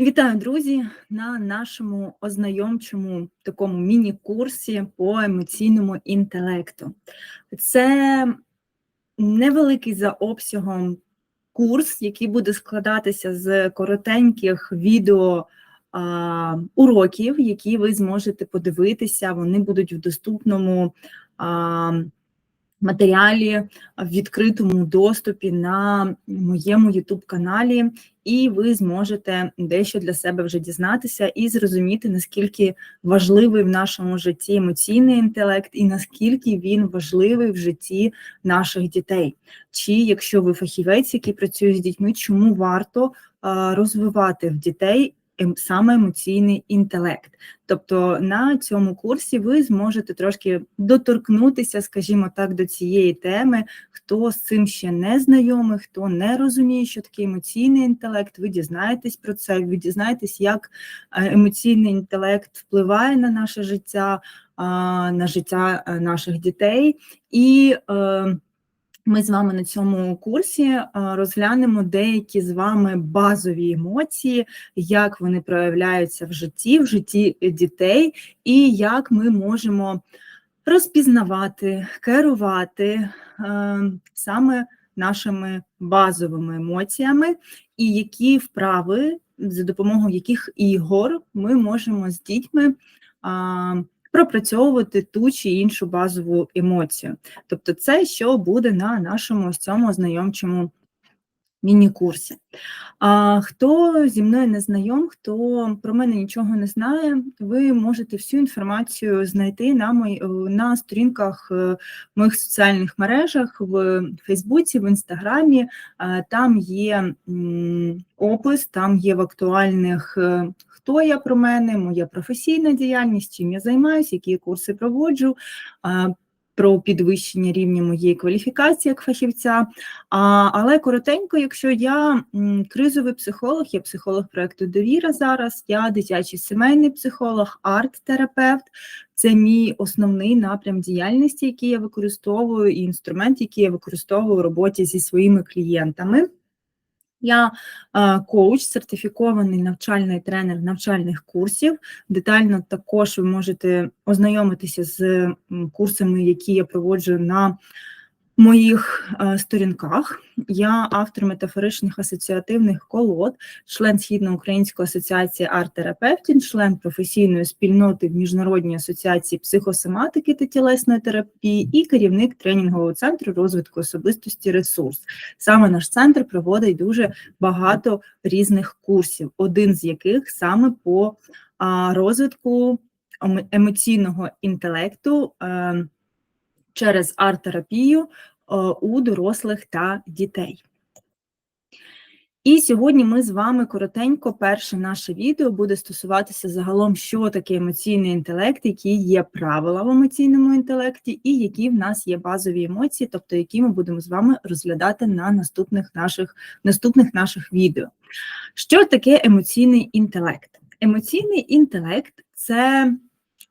Вітаю, друзі, на нашому ознайомчому такому міні-курсі по емоційному інтелекту. Це невеликий за обсягом курс, який буде складатися з коротеньких відео уроків, які ви зможете подивитися. Вони будуть в доступному. Матеріалі в відкритому доступі на моєму YouTube-каналі, і ви зможете дещо для себе вже дізнатися і зрозуміти, наскільки важливий в нашому житті емоційний інтелект, і наскільки він важливий в житті наших дітей. Чи якщо ви фахівець, який працює з дітьми, чому варто розвивати в дітей саме емоційний інтелект. Тобто на цьому курсі ви зможете трошки доторкнутися, скажімо так, до цієї теми, хто з цим ще не знайомий, хто не розуміє, що таке емоційний інтелект, ви дізнаєтесь про це, ви дізнаєтесь, як е, емоційний інтелект впливає на наше життя, на життя е, наших дітей. і е, ми з вами на цьому курсі е, розглянемо деякі з вами базові емоції, як вони проявляються в житті, в житті дітей, і як ми можемо розпізнавати, керувати е, саме нашими базовими емоціями, і які вправи, за допомогою яких ігор ми можемо з дітьми пропрацьовувати ту чи іншу базову емоцію. Тобто, це що буде на нашому ось цьому знайомчому міні-курсі. А хто зі мною не знайом, хто про мене нічого не знає, ви можете всю інформацію знайти на мої, на сторінках е, моїх соціальних мережах в Фейсбуці, в Інстаграмі. Там є опис, там є в актуальних е, хто я про мене, моя професійна діяльність, чим я займаюся, які курси проводжу. Про підвищення рівня моєї кваліфікації як фахівця. А, Але коротенько, якщо я кризовий психолог, я психолог проекту Довіра зараз, я дитячий сімейний психолог, арт-терапевт. Це мій основний напрям діяльності, який я використовую, і інструмент, який я використовую в роботі зі своїми клієнтами. Я коуч, сертифікований навчальний тренер навчальних курсів. Детально також ви можете ознайомитися з курсами, які я проводжу на моїх е, сторінках. Я автор метафоричних асоціативних колод, член Східноукраїнської асоціації арт-терапевтів, член професійної спільноти в Міжнародній асоціації психосоматики та тілесної терапії і керівник тренінгового центру розвитку особистості ресурс. Саме наш центр проводить дуже багато різних курсів, один з яких саме по розвитку емоційного інтелекту. Через арт-терапію е, у дорослих та дітей. І сьогодні ми з вами коротенько, перше наше відео буде стосуватися загалом, що таке емоційний інтелект, які є правила в емоційному інтелекті, і які в нас є базові емоції, тобто які ми будемо з вами розглядати на наступних наших наступних наших відео. Що таке емоційний інтелект? Емоційний інтелект це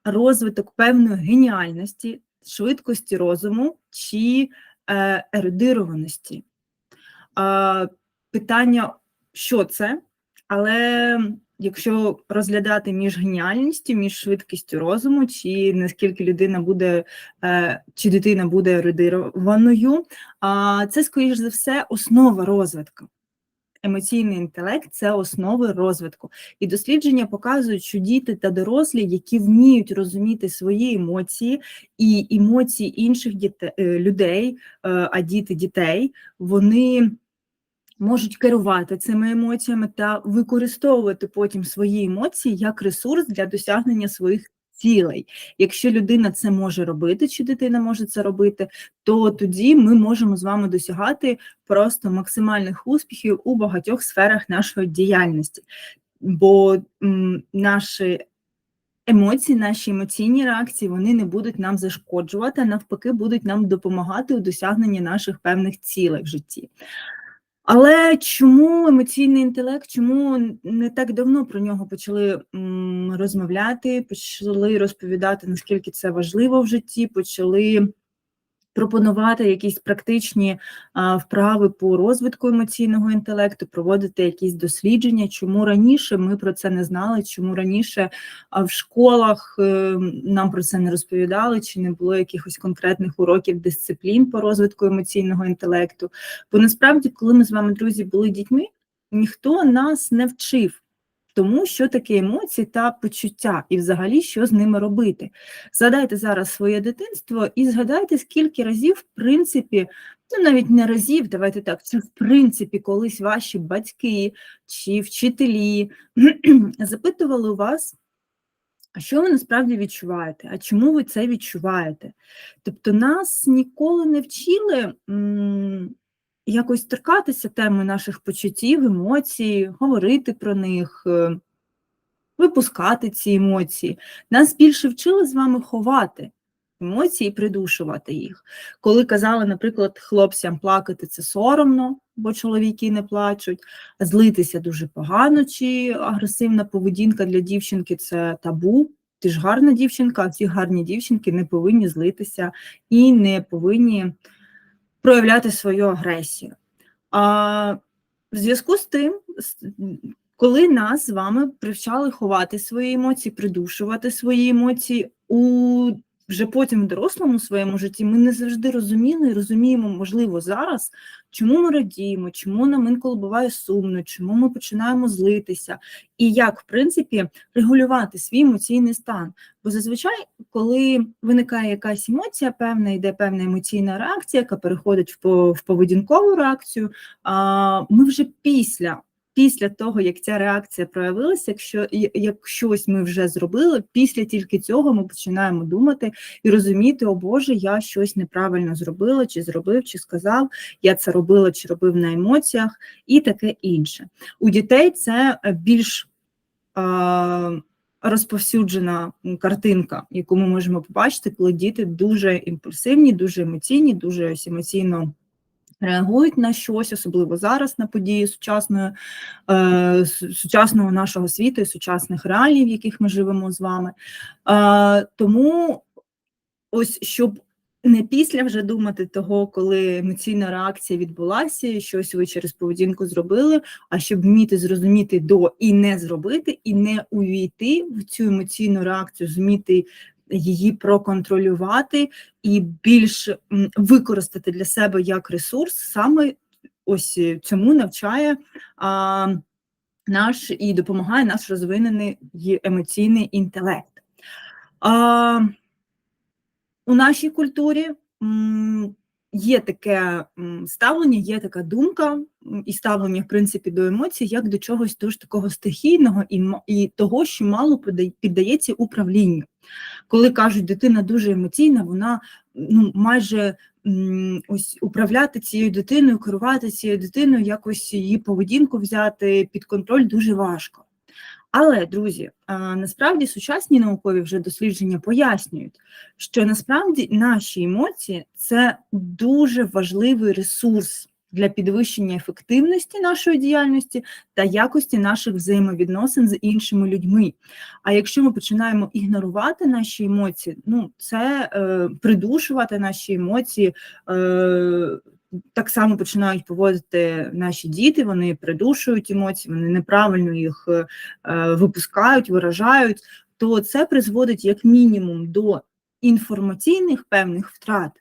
розвиток певної геніальності, швидкості розуму чи е, ерудированості. Питання, що це, але якщо розглядати між геніальністю, між швидкістю розуму, чи наскільки людина буде, е, чи дитина буде ерудированою, це, скоріш за все, основа розвитку емоційний інтелект це основи розвитку. І дослідження показують, що діти та дорослі, які вміють розуміти свої емоції і емоції інших дітей, е, людей, е, а діти дітей, вони можуть керувати цими емоціями та використовувати потім свої емоції як ресурс для досягнення своїх цілей. Якщо людина це може робити, чи дитина може це робити, то тоді ми можемо з вами досягати просто максимальних успіхів у багатьох сферах нашої діяльності. Бо наші емоції, наші емоційні реакції вони не будуть нам зашкоджувати, а навпаки, будуть нам допомагати у досягненні наших певних цілей в житті. Але чому емоційний інтелект? Чому не так давно про нього почали розмовляти, почали розповідати, наскільки це важливо в житті, почали пропонувати якісь практичні вправи по розвитку емоційного інтелекту, проводити якісь дослідження, чому раніше ми про це не знали, чому раніше в школах е, нам про це не розповідали, чи не було якихось конкретних уроків дисциплін по розвитку емоційного інтелекту. Бо насправді, коли ми з вами, друзі, були дітьми, ніхто нас не вчив тому, що таке емоції та почуття, і взагалі що з ними робити. Згадайте зараз своє дитинство і згадайте, скільки разів, в принципі, ну навіть не разів, давайте так, це в принципі, колись ваші батьки чи вчителі запитували у вас. А що ви насправді відчуваєте? А чому ви це відчуваєте? Тобто нас ніколи не вчили якось торкатися теми наших почуттів, емоцій, говорити про них, е, випускати ці емоції. Нас більше вчили з вами ховати емоції і придушувати їх. Коли казали, наприклад, хлопцям плакати це соромно, бо чоловіки не плачуть, злитися дуже погано, чи агресивна поведінка для дівчинки це табу. Ти ж гарна дівчинка, а ці гарні дівчинки не повинні злитися і не повинні проявляти свою агресію. А в зв'язку з тим, коли нас з вами привчали ховати свої емоції, придушувати свої емоції у вже потім в дорослому своєму житті ми не завжди розуміли і розуміємо, можливо, зараз, чому ми радіємо, чому нам інколи буває сумно, чому ми починаємо злитися, і як, в принципі, регулювати свій емоційний стан. Бо зазвичай, коли виникає якась емоція, певна йде певна емоційна реакція, яка переходить в поведінкову реакцію, ми вже після після того, як ця реакція проявилася, якщо як щось ми вже зробили, після тільки цього ми починаємо думати і розуміти, о Боже, я щось неправильно зробила, чи зробив, чи сказав, я це робила, чи робив на емоціях, і таке інше. У дітей це е, більш а, розповсюджена картинка, яку ми можемо побачити, коли діти дуже імпульсивні, дуже емоційні, дуже емоційно реагують на щось, особливо зараз на події сучасної, е, сучасного нашого світу і сучасних реалій, в яких ми живемо з вами. Е, Тому ось щоб не після вже думати того, коли емоційна реакція відбулася, щось ви через поведінку зробили, а щоб вміти зрозуміти до і не зробити, і не увійти в цю емоційну реакцію, зуміти її проконтролювати і більш використати для себе як ресурс, саме ось цьому навчає а, наш і допомагає наш розвинений емоційний інтелект. А, У нашій культурі є таке ставлення, є така думка і ставлення, в принципі, до емоцій, як до чогось дуже такого стихійного і і того, що мало піддається управлінню. Коли кажуть, дитина дуже емоційна, вона ну, майже ось управляти цією дитиною, керувати цією дитиною, якось її поведінку взяти під контроль дуже важко. Але, друзі, насправді сучасні наукові вже дослідження пояснюють, що насправді наші емоції це дуже важливий ресурс для підвищення ефективності нашої діяльності та якості наших взаємовідносин з іншими людьми. А якщо ми починаємо ігнорувати наші емоції, ну це е, придушувати наші емоції. Е, так само починають поводити наші діти, вони придушують емоції, вони неправильно їх е, випускають, виражають, то це призводить як мінімум до інформаційних певних втрат,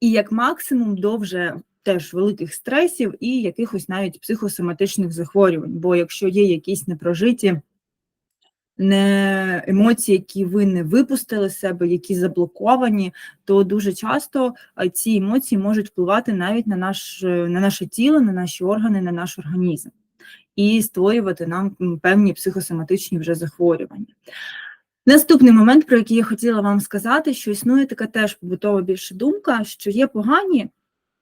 і як максимум до вже теж великих стресів і якихось навіть психосоматичних захворювань. Бо якщо є якісь непрожиті не емоції, які ви не випустили з себе, які заблоковані, то дуже часто ці емоції можуть впливати навіть на наш, на наше тіло, на наші органи, на наш організм і створювати нам певні психосоматичні вже захворювання. Наступний момент, про який я хотіла вам сказати, що існує така теж побутова більше думка, що є погані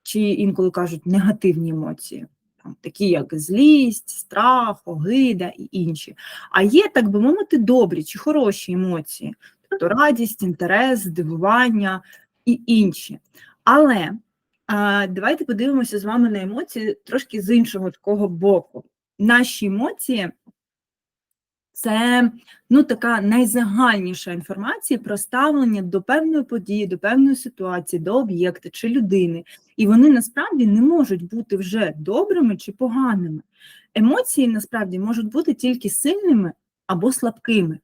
чи інколи кажуть негативні емоції, там, такі як злість, страх, огида і інші. А є, так би мовити, добрі чи хороші емоції, тобто радість, інтерес, здивування і інші. Але а, давайте подивимося з вами на емоції трошки з іншого такого боку. Наші емоції це ну, така найзагальніша інформація про ставлення до певної події, до певної ситуації, до об'єкта чи людини. І вони насправді не можуть бути вже добрими чи поганими. Емоції насправді можуть бути тільки сильними або слабкими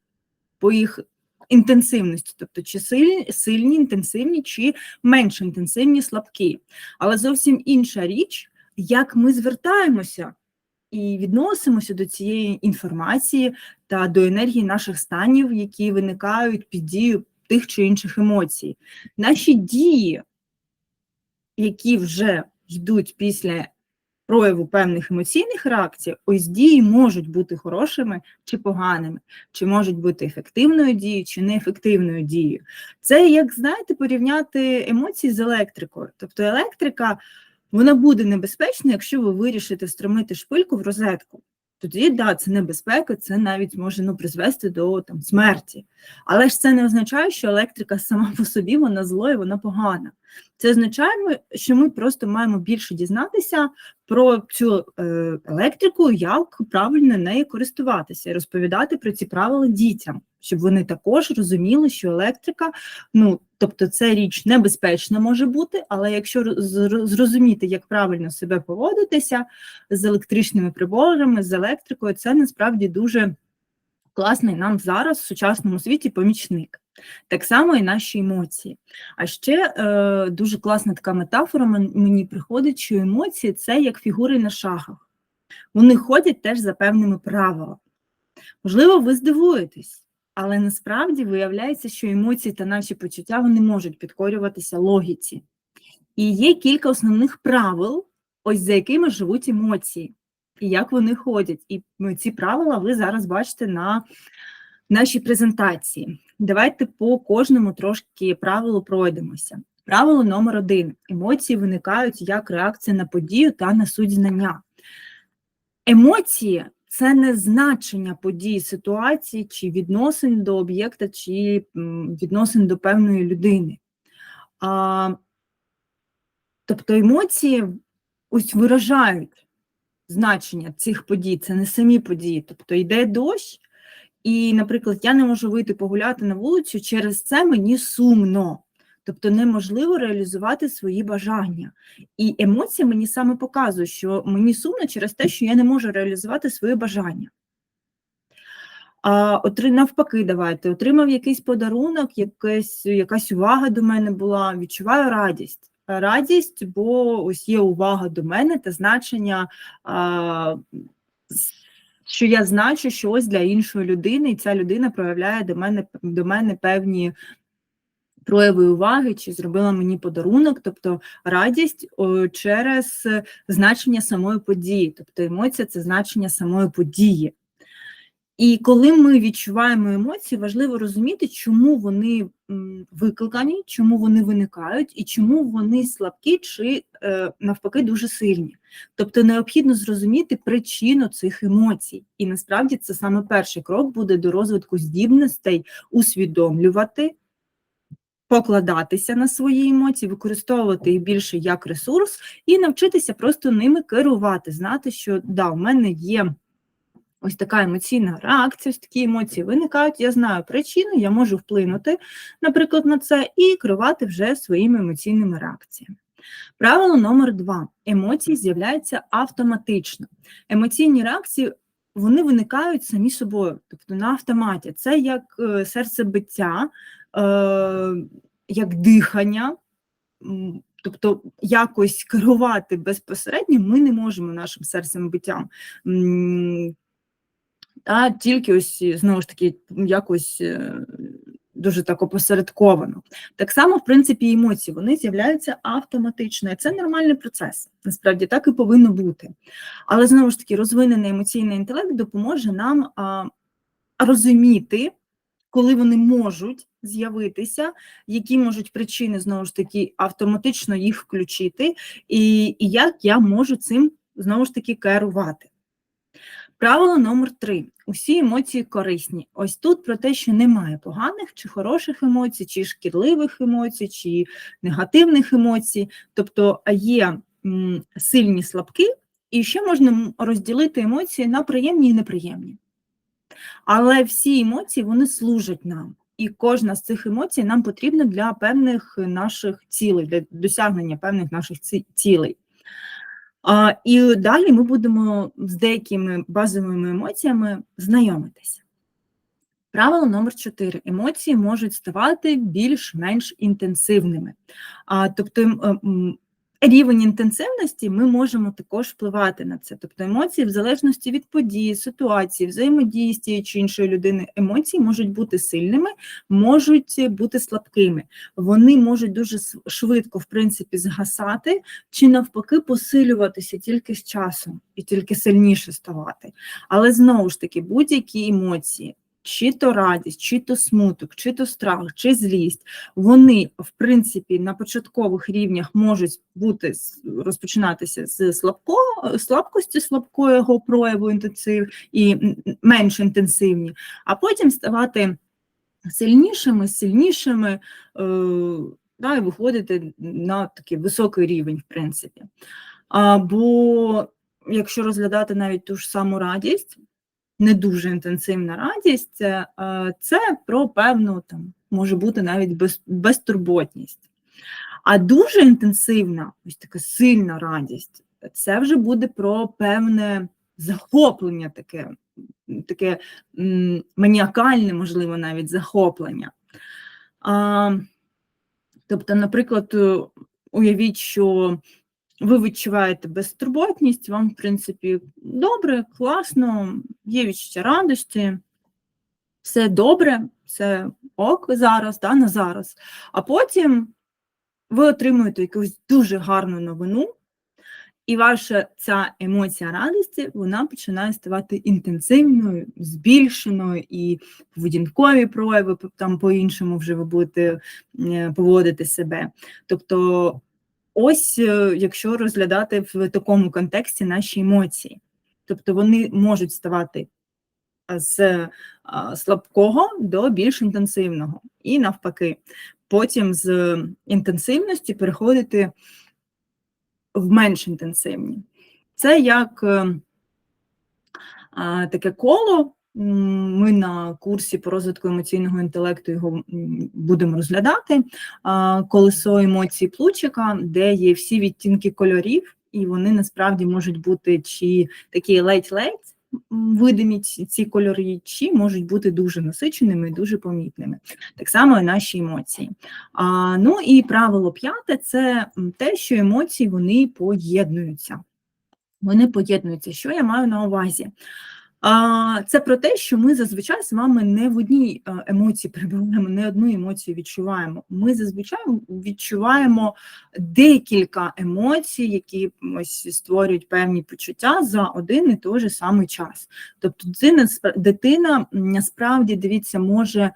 по їх інтенсивності, тобто чи сильні, сильні, інтенсивні, чи менш інтенсивні, слабкі. Але зовсім інша річ, як ми звертаємося і відносимося до цієї інформації та до енергії наших станів, які виникають під дією тих чи інших емоцій. Наші дії, які вже йдуть після прояву певних емоційних реакцій, ось дії можуть бути хорошими чи поганими, чи можуть бути ефективною дією, чи неефективною дією. Це, як знаєте, порівняти емоції з електрикою. Тобто електрика вона буде небезпечна, якщо ви вирішите встромити шпильку в розетку. Тоді, да, це небезпека, це навіть може ну, призвести до там, смерті. Але ж це не означає, що електрика сама по собі вона зло і вона погана. Це означає, що ми просто маємо більше дізнатися про цю е, електрику, як правильно нею користуватися і розповідати про ці правила дітям, щоб вони також розуміли, що електрика, ну тобто, це річ небезпечна може бути, але якщо зрозуміти, як правильно себе поводитися з електричними приборами, з електрикою, це насправді дуже класний нам зараз в сучасному світі помічник. Так само і наші емоції. А ще е, дуже класна така метафора мені приходить, що емоції це як фігури на шахах. Вони ходять теж за певними правилами. Можливо, ви здивуєтесь, але насправді виявляється, що емоції та наші почуття вони можуть підкорюватися логіці. І є кілька основних правил, ось за якими живуть емоції, і як вони ходять. І ці правила ви зараз бачите на нашій презентації. Давайте по кожному трошки правилу пройдемося. Правило номер один: емоції виникають як реакція на подію та на суть знання. Емоції це не значення події, ситуації, чи відносин до об'єкта, чи відносин до певної людини. А, Тобто емоції ось виражають значення цих подій, це не самі події. Тобто йде дощ, і, наприклад, я не можу вийти погуляти на вулицю, через це мені сумно. Тобто неможливо реалізувати свої бажання. І емоція мені саме показує, що мені сумно через те, що я не можу реалізувати свої бажання. А навпаки, давайте, отримав якийсь подарунок, якась, якась увага до мене була, відчуваю радість. Радість, бо ось є увага до мене та значення. А, що я значу щось для іншої людини, і ця людина проявляє до мене до мене певні прояви уваги, чи зробила мені подарунок, тобто радість через значення самої події, тобто емоція це значення самої події. І коли ми відчуваємо емоції, важливо розуміти, чому вони викликані, чому вони виникають, і чому вони слабкі чи е, навпаки дуже сильні. Тобто необхідно зрозуміти причину цих емоцій. І насправді це саме перший крок буде до розвитку здібностей усвідомлювати. Покладатися на свої емоції, використовувати їх більше як ресурс, і навчитися просто ними керувати, знати, що да, у мене є ось така емоційна реакція, ось такі емоції виникають. Я знаю причину, я можу вплинути, наприклад, на це і керувати вже своїми емоційними реакціями. Правило номер два: емоції з'являються автоматично. Емоційні реакції вони виникають самі собою, тобто на автоматі. Це як е, серцебиття, е, як дихання. Тобто якось керувати безпосередньо ми не можемо нашим серцем биттям а тільки ось знову ж таки якось е, дуже так опосередковано. Так само, в принципі, емоції вони з'являються автоматично. Це нормальний процес. Насправді так і повинно бути. Але знову ж таки, розвинений емоційний інтелект допоможе нам а, розуміти, коли вони можуть з'явитися, які можуть причини знову ж таки автоматично їх включити, і, і як я можу цим знову ж таки керувати. Правило номер три: усі емоції корисні. Ось тут про те, що немає поганих чи хороших емоцій, чи шкідливих емоцій, чи негативних емоцій, тобто є сильні слабкі, і ще можна розділити емоції на приємні і неприємні. Але всі емоції вони служать нам. І кожна з цих емоцій нам потрібна для певних наших цілей, для досягнення певних наших цілей. І далі ми будемо з деякими базовими емоціями знайомитися. Правило номер 4. Емоції можуть ставати більш-менш інтенсивними. А, Тобто рівень інтенсивності ми можемо також впливати на це. Тобто емоції, в залежності від події, ситуації, взаємодії з тією чи іншою людиною, емоції можуть бути сильними, можуть бути слабкими. Вони можуть дуже швидко, в принципі, згасати чи навпаки посилюватися тільки з часом і тільки сильніше ставати. Але знову ж таки, будь-які емоції чи то радість, чи то смуток, чи то страх, чи злість, вони, в принципі, на початкових рівнях можуть бути розпочинатися з слабкого, слабкості, слабкого прояву інтенсив і менш інтенсивні, а потім ставати сильнішими, сильнішими е, да, і виходити на такий високий рівень, в принципі. А, Бо якщо розглядати навіть ту ж саму радість, не дуже інтенсивна радість, е, це про певну там може бути навіть без, безтурботність. А дуже інтенсивна, ось така сильна радість, це вже буде про певне захоплення, таке, таке маніакальне, можливо, навіть захоплення. А, Тобто, наприклад, уявіть, що ви відчуваєте безтурботність, вам, в принципі, добре, класно, є відчуття радості, все добре, все ок зараз, да, на зараз. А потім ви отримуєте якусь дуже гарну новину, і ваша ця емоція радості вона починає ставати інтенсивною, збільшеною, і поведінкові прояви там по-іншому вже ви будете е, поводити себе. Тобто Ось е, якщо розглядати в такому контексті наші емоції, тобто вони можуть ставати з слабкого до більш інтенсивного, і навпаки, потім з інтенсивності переходити в менш інтенсивні. Це як е, таке коло, ми на курсі по розвитку емоційного інтелекту його будемо розглядати. Колесо емоцій Плучика, де є всі відтінки кольорів, і вони насправді можуть бути чи такі ледь-ледь видимі ці кольори, чи можуть бути дуже насиченими і дуже помітними. Так само і наші емоції. Ну і правило п'яте це те, що емоції вони поєднуються. Вони поєднуються. Що я маю на увазі? Це про те, що ми зазвичай з вами не в одній е, емоції перебуваємо, не одну емоцію відчуваємо. Ми зазвичай відчуваємо декілька емоцій, які ось створюють певні почуття за один і той же самий час. Тобто, дитина насправді дивіться, може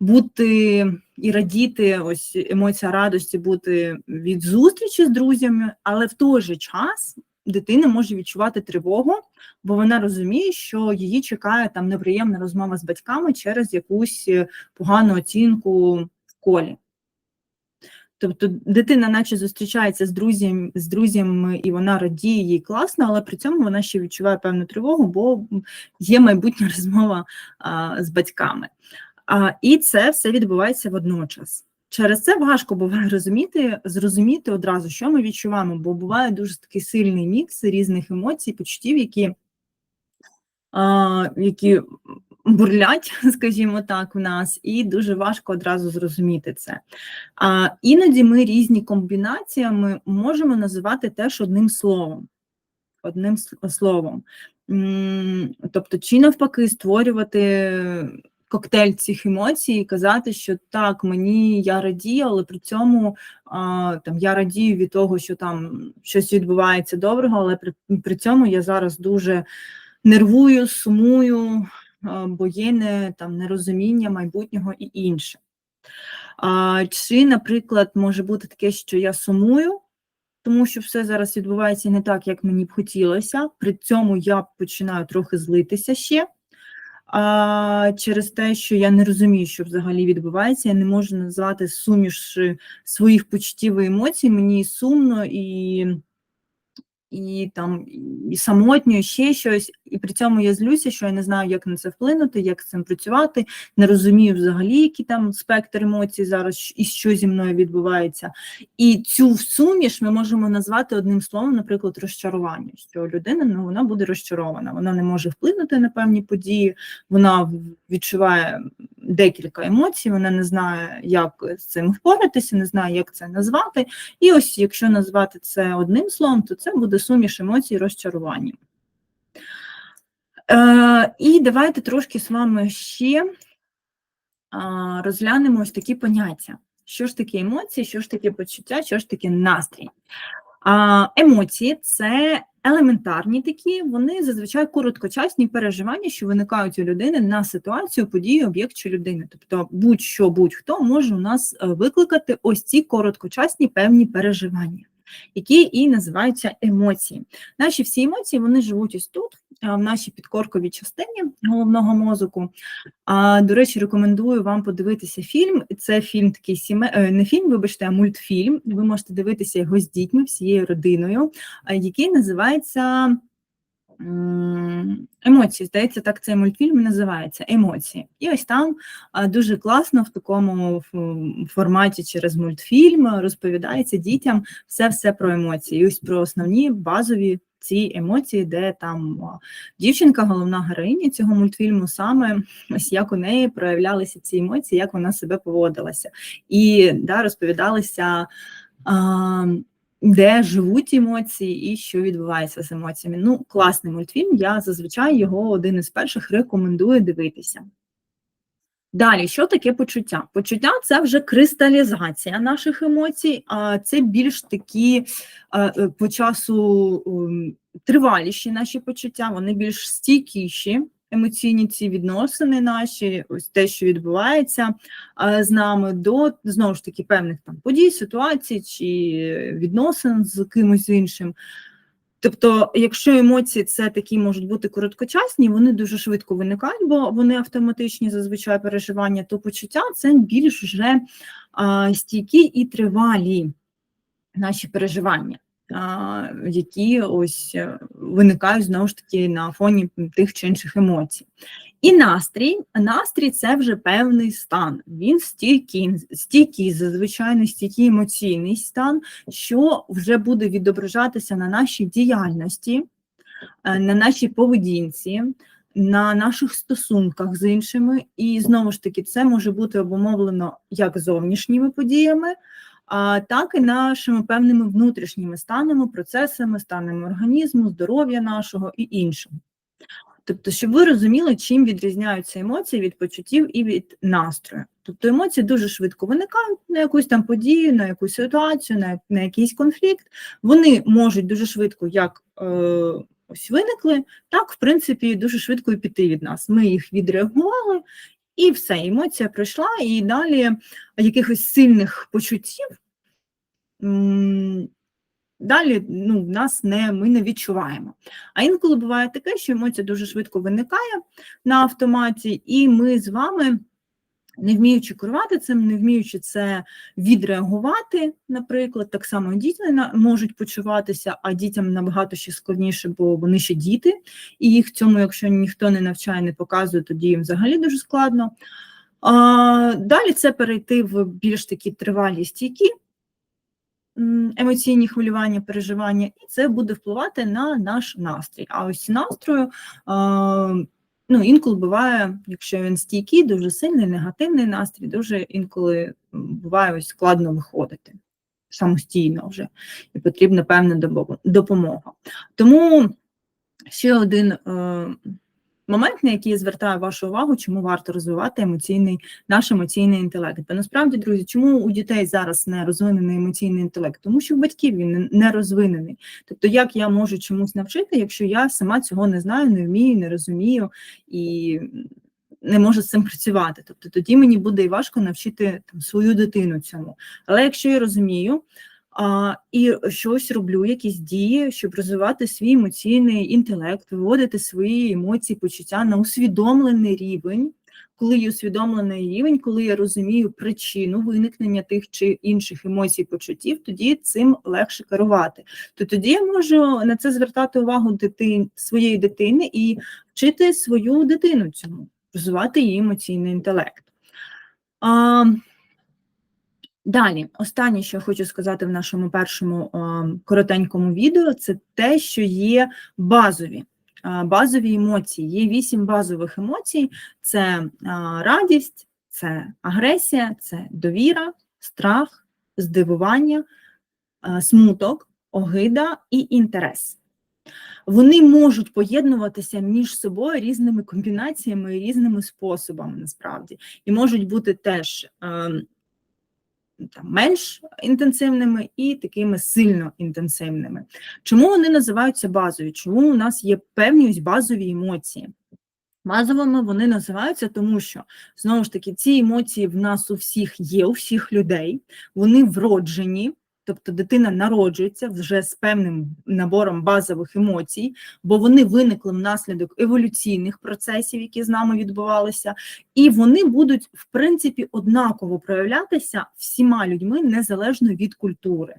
бути і радіти, ось емоція радості бути від зустрічі з друзями, але в той же час дитина може відчувати тривогу, бо вона розуміє, що її чекає там неприємна розмова з батьками через якусь е, погану оцінку в колі. Тобто дитина, наче зустрічається з друзями, з друзями, і вона радіє їй класно, але при цьому вона ще відчуває певну тривогу, бо є майбутня розмова а, з батьками. А, І це все відбувається водночас. Через це важко буває розуміти, зрозуміти одразу, що ми відчуваємо, бо буває дуже такий сильний мікс різних емоцій, почуттів, які а, які бурлять, скажімо так, в нас, і дуже важко одразу зрозуміти це. А, Іноді ми різні комбінаціями можемо називати теж одним словом. Одним словом. Тобто, чи навпаки, створювати коктейль цих емоцій і казати, що так, мені я радію, але при цьому а, там я радію від того, що там щось відбувається доброго, але при, при цьому я зараз дуже нервую, сумую, а, бо є не, там нерозуміння майбутнього і інше. А, Чи, наприклад, може бути таке, що я сумую. Тому що все зараз відбувається не так, як мені б хотілося. При цьому я починаю трохи злитися ще а через те, що я не розумію, що взагалі відбувається, я не можу назвати суміш своїх почуттів і емоцій, мені сумно і і там і самотньо, і ще щось, і при цьому я злюся, що я не знаю, як на це вплинути, як з цим працювати, не розумію взагалі, який там спектр емоцій зараз і що зі мною відбувається. І цю суміш ми можемо назвати одним словом, наприклад, розчарування. Що людина ну, вона буде розчарована, вона не може вплинути на певні події, вона відчуває декілька емоцій, вона не знає, як з цим впоратися, не знає, як це назвати. І ось, якщо назвати це одним словом, то це буде суміш емоцій розчарування. Е, І давайте трошки з вами ще е, розглянемо ось такі поняття. Що ж таке емоції, що ж таке почуття, що ж таке настрій. Емоції це елементарні такі, вони зазвичай короткочасні переживання, що виникають у людини на ситуацію, подію, об'єкт чи людини. Тобто, будь-що, будь-хто може у нас е, викликати ось ці короткочасні певні переживання які і називаються емоції. Наші всі емоції вони живуть ось тут, в нашій підкорковій частині головного мозку. А, До речі, рекомендую вам подивитися фільм. Це фільм такий сіме... Е, не фільм, вибачте, а мультфільм. Ви можете дивитися його з дітьми, всією родиною, який називається емоції. Здається, так цей мультфільм називається емоції. І ось там дуже класно в такому форматі через мультфільм розповідається дітям все-все про емоції. І ось про основні базові. Ці емоції, де там дівчинка, головна героїня цього мультфільму, саме ось як у неї проявлялися ці емоції, як вона себе поводилася, і да, розповідалися де живуть емоції і що відбувається з емоціями. Ну, класний мультфільм, я зазвичай його один із перших рекомендую дивитися. Далі, що таке почуття? Почуття це вже кристалізація наших емоцій, а це більш такі е, по часу ем, триваліші наші почуття, вони більш стійкіші емоційні ці відносини наші, ось те, що відбувається з нами, до знову ж таки певних там подій, ситуацій чи відносин з кимось іншим. Тобто, якщо емоції це такі можуть бути короткочасні, вони дуже швидко виникають, бо вони автоматичні зазвичай переживання, то почуття це більш вже а, стійкі і тривалі наші переживання які ось е, виникають знову ж таки на фоні тих чи інших емоцій. І настрій, настрій це вже певний стан. Він стійкий, стійкий, зазвичай стійкий емоційний стан, що вже буде відображатися на нашій діяльності, е, на нашій поведінці. На наших стосунках з іншими, і знову ж таки, це може бути обумовлено як зовнішніми подіями, так і нашими певними внутрішніми станами, процесами, станами організму, здоров'я нашого і іншого. Тобто, щоб ви розуміли, чим відрізняються емоції від почуттів і від настрою. Тобто емоції дуже швидко виникають на якусь там подію, на якусь ситуацію, на на якийсь конфлікт. Вони можуть дуже швидко як е, ось виникли, так, в принципі, дуже швидко і піти від нас. Ми їх відреагували і все, емоція пройшла, і далі якихось сильних почуттів. Далі ну, нас не, ми не відчуваємо. А інколи буває таке, що емоція дуже швидко виникає на автоматі, і ми з вами не вміючи керувати цим, не вміючи це відреагувати, наприклад, так само діти можуть почуватися, а дітям набагато ще складніше, бо вони ще діти, і їх цьому, якщо ніхто не навчає, не показує, тоді їм взагалі дуже складно. А, Далі це перейти в більш такі тривалі стійкі емоційні хвилювання, переживання, і це буде впливати на наш настрій. А ось настрою. Ну, інколи буває, якщо він стійкий, дуже сильний, негативний настрій, дуже інколи буває ось складно виходити самостійно вже, і потрібна певна допомога. Тому ще один е, момент, на який я звертаю вашу увагу, чому варто розвивати емоційний наш емоційний інтелект. Бо насправді, друзі, чому у дітей зараз не розвинений емоційний інтелект? Тому що в батьків він не розвинений. Тобто, як я можу чомусь навчити, якщо я сама цього не знаю, не вмію, не розумію і. Не можу з цим працювати, тобто тоді мені буде і важко навчити там свою дитину цьому. Але якщо я розумію, а, І щось роблю, якісь дії, щоб розвивати свій емоційний інтелект, виводити свої емоції, почуття на усвідомлений рівень. коли є усвідомлений рівень, коли я розумію причину виникнення тих чи інших емоцій, почуттів, тоді цим легше керувати. То тоді я можу на це звертати увагу дитин, своєї дитини і вчити свою дитину цьому, розвивати її емоційний інтелект. А, Далі, останнє, що я хочу сказати в нашому першому коротенькому відео, це те, що є базові. Базові емоції. Є вісім базових емоцій: це радість, це агресія, це довіра, страх, здивування, смуток, огида і інтерес. Вони можуть поєднуватися між собою різними комбінаціями і різними способами, насправді, і можуть бути теж. Там, менш інтенсивними і такими сильно інтенсивними. Чому вони називаються базові? Чому у нас є певні ось базові емоції? Базовими вони називаються, тому що знову ж таки ці емоції в нас у всіх є, у всіх людей, вони вроджені, тобто дитина народжується вже з певним набором базових емоцій, бо вони виникли внаслідок еволюційних процесів, які з нами відбувалися, і вони будуть в принципі однаково проявлятися всіма людьми незалежно від культури.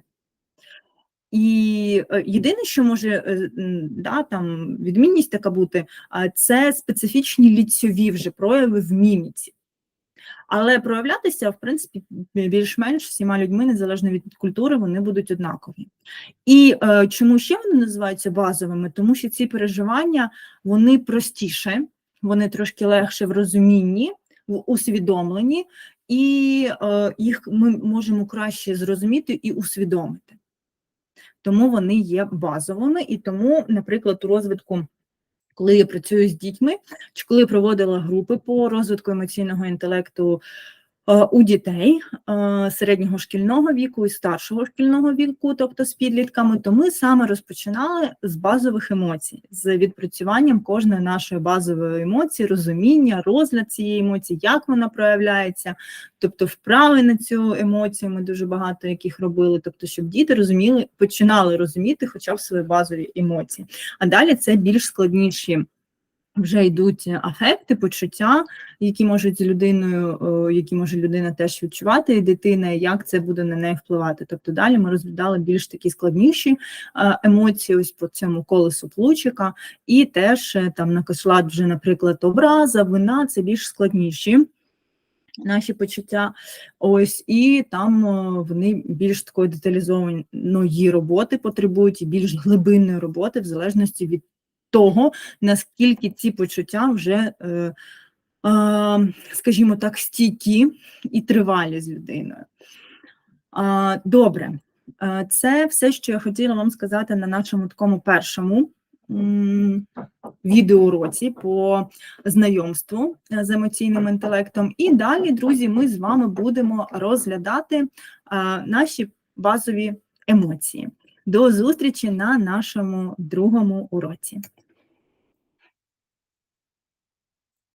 І е, єдине, що може е, да, там відмінність така бути, це специфічні ліцьові вже прояви в міміці. Але проявлятися, в принципі, більш-менш всіма людьми, незалежно від культури, вони будуть однакові. І е, чому ще вони називаються базовими? Тому що ці переживання вони простіше, вони трошки легше в розумінні, в усвідомленні, і е, їх ми можемо краще зрозуміти і усвідомити. Тому вони є базовими, і тому, наприклад, у розвитку коли я працюю з дітьми, чи коли проводила групи по розвитку емоційного інтелекту у дітей е, середнього шкільного віку і старшого шкільного віку, тобто з підлітками, то ми саме розпочинали з базових емоцій, з відпрацюванням кожної нашої базової емоції, розуміння, розгляд цієї емоції, як вона проявляється, тобто вправи на цю емоцію ми дуже багато яких робили, тобто, щоб діти розуміли, починали розуміти хоча б свої базові емоції. А далі це більш складніші. Вже йдуть афекти, почуття, які можуть з людиною, е, які може людина теж відчувати, і дитина, і як це буде на неї впливати. Тобто далі ми розглядали більш такі складніші е, емоції, ось по цьому колесу плучика, і теж е, там на кошлад вже, наприклад, образа, вина це більш складніші. Наші почуття, ось і там вони більш такої деталізованої роботи потребують і більш глибинної роботи, в залежності від того, наскільки ці почуття вже, е, скажімо так, стійкі і тривалі з людиною. Добре, це все, що я хотіла вам сказати на нашому такому першому відеоуроці по знайомству е, з емоційним інтелектом. І далі, друзі, ми з вами будемо розглядати наші базові емоції. До зустрічі на нашому другому уроці.